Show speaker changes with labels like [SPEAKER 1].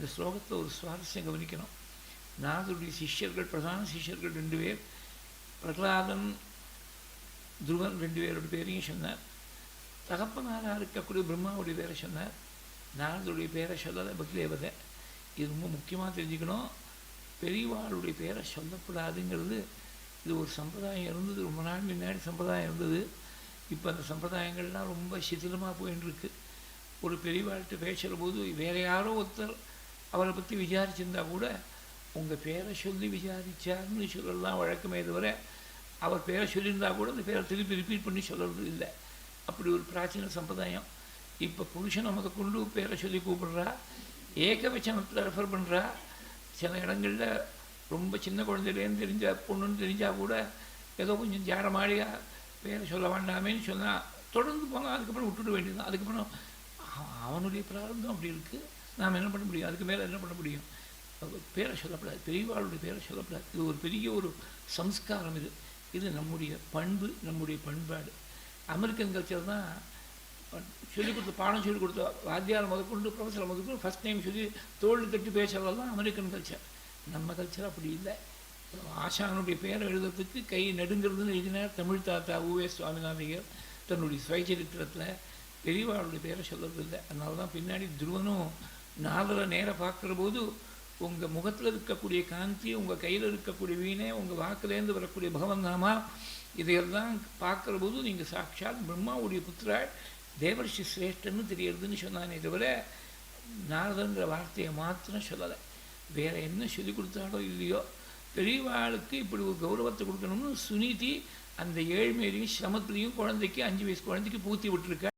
[SPEAKER 1] இந்த ஸ்லோகத்தில் ஒரு சுவாரஸ்யம் கவனிக்கணும். நாதருடைய சிஷ்யர்கள் பிரதான சிஷ்யர்கள் ரெண்டு பேர் பிரகலாதன் துருவன் ரெண்டு பேரோட பேரையும் சொன்னார். தகப்பனாராக இருக்கக்கூடிய பிரம்மாவுடைய பேரை சொன்னார். நாரதுடைய பேரை சொல்லலை பக்தேவதை இது ரொம்ப முக்கியமாக தெரிஞ்சுக்கணும். பெரியவாளுடைய பேரை சொல்லப்படாதுங்கிறது இது ஒரு சம்பிரதாயம் இருந்தது. ரொம்ப நாள் முன்னாடி சம்பிரதாயம் இருந்தது. இப்போ அந்த சம்பிரதாயங்கள்லாம் ரொம்ப சிதிலமாக போயின்னு இருக்குது ஒரு பெரியவாழ்கிட்ட பேசுகிற போது வேறு யாரோ ஒருத்தர் அவரை பற்றி விசாரிச்சிருந்தா கூட உங்கள் பேரை சொல்லி விசாரித்தார்னு சொல்லலாம் வழக்கமே தவிர அவர் பேரை சொல்லியிருந்தா கூட அந்த பேரை திருப்பி ரிப்பீட் பண்ணி சொல்கிறது இல்லை. அப்படி ஒரு பிராச்சீன சம்பிரதாயம். இப்போ புருஷன் நமக்கு கொண்டு பேரை சொல்லி கூப்பிடுறா ஏகவச்சனத்தில் ரெஃபர் பண்ணுறா சில இடங்களில் ரொம்ப சின்ன குழந்தையிலேருந்து தெரிஞ்சால் பொண்ணுன்னு தெரிஞ்சால் கூட ஏதோ கொஞ்சம் ஜாடமாடியாக பேரை சொல்ல வேண்டாமேன்னு சொன்னால் தொடர்ந்து போங்க அதுக்கப்புறம் விட்டுட வேண்டியது அதுக்கப்புறம் அவனுடைய பிராரம்பம் அப்படி இருக்குது நாம் என்ன பண்ண முடியும்? அதுக்கு மேலே என்ன பண்ண முடியும்? பேரை சொல்லப்படாது. பெரியவாளுடைய பேரை சொல்லப்படாது. இது ஒரு பெரிய ஒரு சம்ஸ்காரம் இது. இது நம்முடைய பண்பு நம்முடைய பண்பாடு. அமெரிக்கன் கல்ச்சர் தான் சொல்லிக் கொடுத்த பாடம் சொல்லிக் கொடுத்த வாத்தியார் முதற்கொண்டு ப்ரொஃபஸர் முதற்கொண்டு ஃபஸ்ட் டைம் சொல்லி தோல் தட்டி பேசுகிறது தான் அமெரிக்கன் கல்ச்சர் நம்ம கல்ச்சர் அப்படி இல்லை. ஆசானுடைய பேரை எழுதுறதுக்கு கை நடுங்கிறதுன்னு எழுதினார் தமிழ் தாத்தா ஊவே சுவாமிநாதையர் தன்னுடைய சுயச்சரித்திரத்தில் பெரியவாளுடைய பேரை சொல்கிறது இல்லை. அதனால தான் பின்னாடி துருவனும் நாலரை நேரம் பார்க்குற போது உங்கள் முகத்தில் இருக்கக்கூடிய காந்தி உங்கள் கையில் இருக்கக்கூடிய வீணை உங்கள் வாக்குலேருந்து வரக்கூடிய பகவந்தாமா இதையெல்லாம் பார்க்குற போது நீங்கள் சாட்சாத் பிரம்மாவுடைய புத்திராள் தேவர்ஷி சிரேஷ்டன்னு தெரியறதுன்னு சொன்னானே தவிர நாரதன்ற வார்த்தையை மாத்திரம் சொல்லலை. வேறு என்ன சொல்லி கொடுத்தாலோ இல்லையோ பெரியவாளுக்கு இப்படி ஒரு கௌரவத்தை கொடுக்கணும்னு சுனிதி அந்த ஏழ்மையிலையும் சிரமத்திலையும் குழந்தைக்கு அஞ்சு வயசு குழந்தைக்கு பூத்தி விட்டுருக்க.